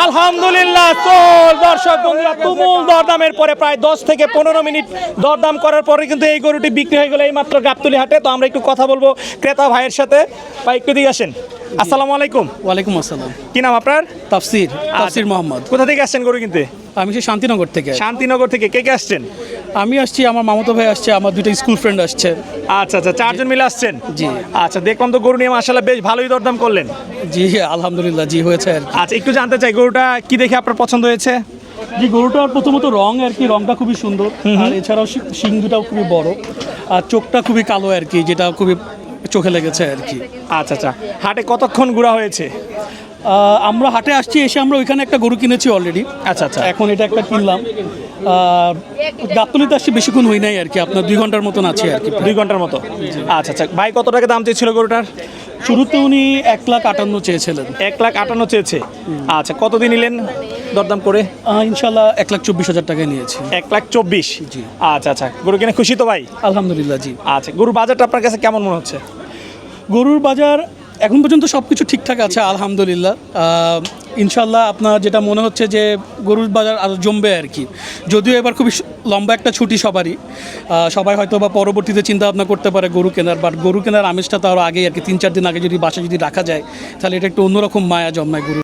আলহামদুলিল্লাহ চল দর্শক বন্ধুরা তুমুল দরদামের পরে প্রায় দশ থেকে পনেরো মিনিট দরদাম করার পরে কিন্তু এই গরুটি বিক্রি হয়ে গেলো এই মাত্র গাবতুলি হাটে। তো আমরা একটু কথা বলব ক্রেতা ভাইয়ের সাথে। ভাই একটু দিয়ে আসেন। আসসালামু আলাইকুম। ওয়ালাইকুম আসসালাম। কি নাম আপনার? তাফসির তাফসির মোহাম্মদ। কোথা থেকে আসছেন গরু কিনতে? আমি সে শান্তিনগর থেকে। শান্তিনগর থেকে। কে কে আসছেন? আমি আসছি আমার মামাতো ভাই আসছে আমার দুটো স্কুল ফ্রেন্ড আসছে। আচ্ছা আচ্ছা চারজন মিলে আসছেন? জি। আচ্ছা দেখলাম তো গরু নিয়ে মাসাল্লাহ বেশ ভালোই দরদাম করলেন। জি আলহামদুলিল্লাহ জি হয়েছে আচ্ছা একটু জানতে চাই গরুটা কি দেখে আপনার পছন্দ হয়েছে? জি গরুটার প্রথমত রং আর কি রংটা খুবই সুন্দর। আর এছাড়াও শি- দুটাও খুবই বড়। আর চোখটা খুবই কালো আর কি যেটা খুবই চোখে লেগেছে আর কি। আচ্ছা আচ্ছা। হাটে কতক্ষণ ঘোরা হয়েছে? আমরা হাটে আসছি এসে আমরা ওইখানে একটা গরু কিনেছি অলরেডি আচ্ছা আচ্ছা। এখন এটা একটা কিনলাম। গাবতলিতে আসছি বেশিক্ষণ হই নাই আর কি আপনার দুই ঘণ্টার মতন আছে আর কি দুই ঘণ্টার মতো? আচ্ছা আচ্ছা। ভাই কত টাকা দাম চেয়েছিল গরুটার? শুরুতে উনি এক লাখ আটান্ন চেয়েছিলেন। এক লাখ আটান্ন চেয়েছে। আচ্ছা কতদিন নিলেন দরদাম করে? ইনশাল্লাহ এক লাখ চব্বিশ হাজার টাকা নিয়েছি। এক লাখ চব্বিশ? জি। আচ্ছা আচ্ছা। গরু কিনে খুশি তো ভাই? আলহামদুলিল্লাহ জি। আচ্ছা গরুর বাজারটা আপনার কাছে কেমন মনে হচ্ছে? গরুর বাজার এখন পর্যন্ত সব কিছু ঠিকঠাক আছে, আলহামদুলিল্লাহ। ইনশাল্লাহ আপনার যেটা মনে হচ্ছে যে গরুর বাজার আরও জমবে আর কি। যদিও এবার খুবই লম্বা একটা ছুটি সবারই। সবাই হয়তো বা পরবর্তীতে চিন্তা ভাবনা করতে পারে গরু কেনার বাট গরু কেনার আমেজটা তো আরও আগে আর কি, তিন চার দিন আগে যদি বাসা যদি রাখা যায়, তাহলে এটা একটু অন্যরকম মায়া জন্মায় গরু